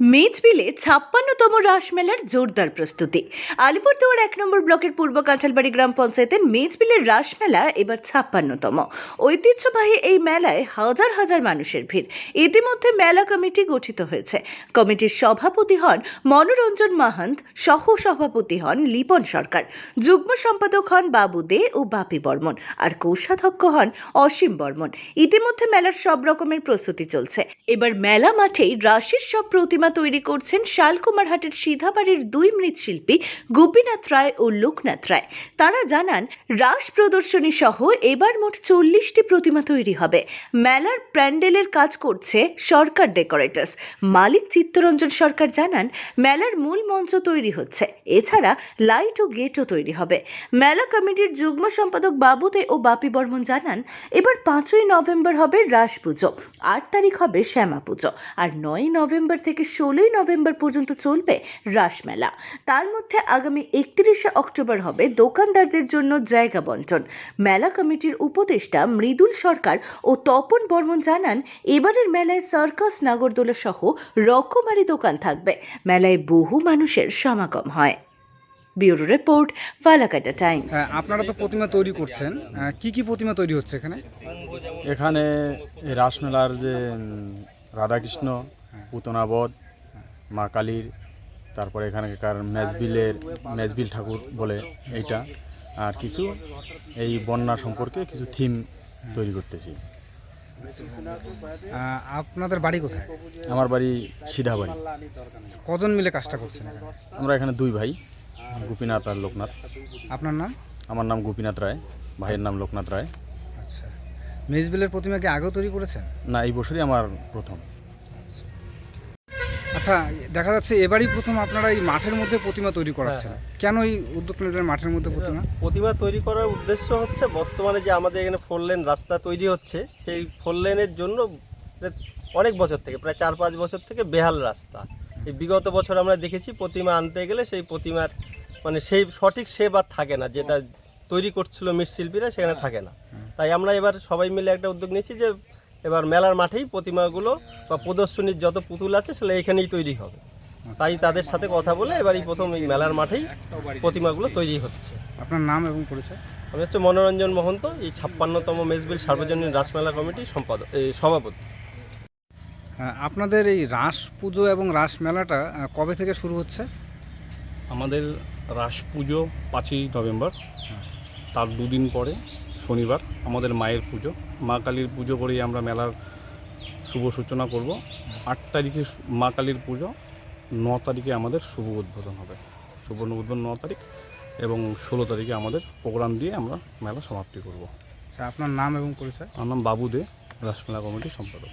মেজবিলে ছাপ্পান্নতম রাসমেলার জোরদার প্রস্তুতি। আলিপুরদুয়ার এক নম্বর ব্লকের পূর্ব কাঁচালবাড়ি গ্রাম পঞ্চায়েতের মেজবিলের রাসমেলা এবার ছাপ্পান্নতম। ঐতিহ্যবাহী এই মেলায় হাজার হাজার মানুষের ভিড়। ইতিমধ্যে মেলা কমিটি গঠিত হয়েছে। কমিটির সভাপতি হন মনোরঞ্জন মাহান্ত সহ সভাপতি হন লিপন সরকার, যুগ্ম সম্পাদক হন বাবু দে ও বাপি বর্মন আর কোষাধ্যক্ষ হন অসীম বর্মন। ইতিমধ্যে মেলার সব রকমের প্রস্তুতি চলছে। এবার মেলা মাঠেই রাশির সব প্রতিমা তৈরি করছেন শালকুমারহাটের সিধাবাড়ির দুই মৃৎশিল্পী গোপীনাথ রায় ও লোকনাথ রায়। তারা জানান, রাস প্রদর্শনী সহ এবার মোট চল্লিশটি প্রতিমা তৈরি হবে। মেলার প্যান্ডেলের কাজ করছে সরকার ডেকোরেটার্স। মালিক চিত্তরঞ্জন সরকার জানান, মেলার মূল মঞ্চ তৈরি হচ্ছে। এছাড়া লাইট ও গেটও তৈরি হবে। মেলা কমিটির যুগ্ম সম্পাদক বাবুতে ও বাপি বর্মন জানান, এবার পাঁচই নভেম্বর হবে রাস পুজো, আট তারিখ হবে শ্যামা পুজো। আর নয় নভেম্বর থেকে ষোলোই নভেম্বর পর্যন্ত চলবে রাসমেলা তার মধ্যে আগামী একত্রিশে অক্টোবর হবে দোকানদারদের জন্য জায়গা বন্টন। মেলা কমিটির উপদেষ্টা মৃদুল সরকার ও তপন বর্মন জানান এবারের মেলায় সার্কাস নাগরদোলা সহ রকমারি দোকান থাকবে। মেলায় বহু মানুষের সমাগম হয়। Bureau report Falakata Times. হ্যাঁ, আপনারা তো প্রতিমা তৈরি করছেন। আহ, কি কি প্রতিমা তৈরি হচ্ছে এখানে? এখানে এই রাসমেলার যে রাধাকৃষ্ণ পুতনাবধ মা কালীর তারপরে এখানকার মেজবিলের মেজবিল ঠাকুর বলে এইটা। আর কিছু এই বন্যা সম্পর্কে কিছু থিম তৈরি করতেছি। আপনাদের বাড়ি কোথায়? আমার বাড়ি সিধাবাড়ি। কজন মিলে কাজটা করছেন আমরা এখানে দুই ভাই গোপীনাথ আর লোকনাথ। আপনার নাম? আমার নাম গোপীনাথ রায় ভাইয়ের নাম লোকনাথ রায়। আচ্ছা। মেজবিলের প্রতিমাকে আগেও তৈরি করেছেন? না এই বছরই আমার প্রথম। আচ্ছা দেখা যাচ্ছে এবারই প্রথম আপনারা এই মাঠের মধ্যে প্রতিমা তৈরি করাচ্ছেন। কেন এই উদ্যোগ নিলেন মাঠের মধ্যে প্রতিমা? প্রতিমা তৈরি করার উদ্দেশ্য হচ্ছে বর্তমানে যে আমাদের এখানে ফোর লেন রাস্তা তৈরি হচ্ছে সেই ফোর লেনের জন্য অনেক বছর থেকে প্রায় চার পাঁচ বছর থেকে বেহাল রাস্তা। এই বিগত বছর আমরা দেখেছি প্রতিমা আনতে গেলে সেই প্রতিমার মানে সেই সঠিক শেপ আর থাকে না যেটা তৈরি করছিল মৃৎশিল্পীরা সেখানে থাকে না। তাই আমরা এবার সবাই মিলে একটা উদ্যোগ নিয়েছি যে এবার মেলার মাঠেই প্রতিমাগুলো বা প্রদর্শনীর যত পুতুল আছে সেগুলো এখানেই তৈরি হবে। তাই তাদের সাথে কথা বলে এবার এই প্রথম এই মেলার মাঠেই প্রতিমাগুলো তৈরি হচ্ছে। আপনার নাম এবং পরিচয়? আমি হচ্ছে মনোরঞ্জন মহন্ত এই ছাপ্পান্নতম মেজবিল সার্বজনীন রাসমেলা কমিটি সম্পাদক এই সভাপতি। আহ, আপনাদের এই রাস পুজো এবং রাস মেলাটা কবে থেকে শুরু হচ্ছে? আমাদের রাস পুজো পাঁচই নভেম্বর তার দুদিন পরে। শনিবার আমাদের মায়ের পুজো। মা কালীর পুজো করেই আমরা মেলার শুভ সূচনা করব। আট তারিখে মা কালীর পুজো ন তারিখে আমাদের শুভ উদ্বোধন হবে। সুবর্ণ উদ্বোধন ন তারিখ এবং ষোলো তারিখে আমাদের প্রোগ্রাম দিয়ে আমরা মেলা সমাপ্তি করব। স্যার আপনার নাম এবং পরিচয়? আমার নাম বাবু দে রাসমেলা কমিটির সম্পাদক।